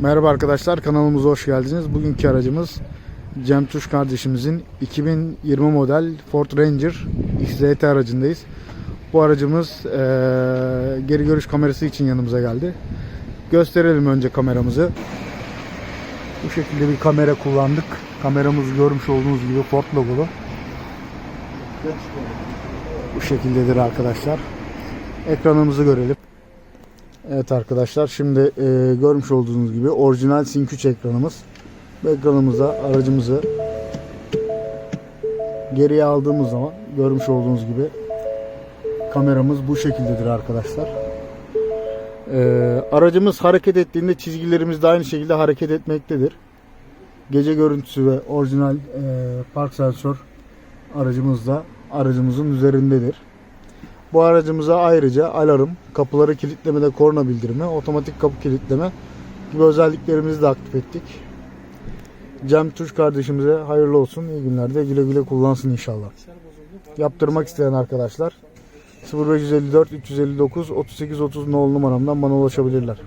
Merhaba arkadaşlar kanalımıza hoş geldiniz. Bugünkü aracımız Cem Tuş kardeşimizin 2020 model Ford Ranger XZT aracındayız. Bu aracımız eee, geri görüş kamerası için yanımıza geldi. Gösterelim önce kameramızı. Bu şekilde bir kamera kullandık. Kameramız görmüş olduğunuz gibi Ford logolu. Bu şekildedir arkadaşlar. Ekranımızı görelim. Evet arkadaşlar şimdi e, görmüş olduğunuz gibi orijinal Sync 3 ekranımız. Bu ekranımıza aracımızı geriye aldığımız zaman görmüş olduğunuz gibi kameramız bu şekildedir arkadaşlar. E, aracımız hareket ettiğinde çizgilerimiz de aynı şekilde hareket etmektedir. Gece görüntüsü ve orijinal e, park sensör aracımız da aracımızın üzerindedir. Bu aracımıza ayrıca alarm, kapıları kilitlemede korna bildirimi, otomatik kapı kilitleme gibi özelliklerimizi de aktif ettik. Cem Tuş kardeşimize hayırlı olsun. İyi günlerde güle güle kullansın inşallah. Yaptırmak isteyen arkadaşlar 0554 359 38 30 nolu numaramdan bana ulaşabilirler.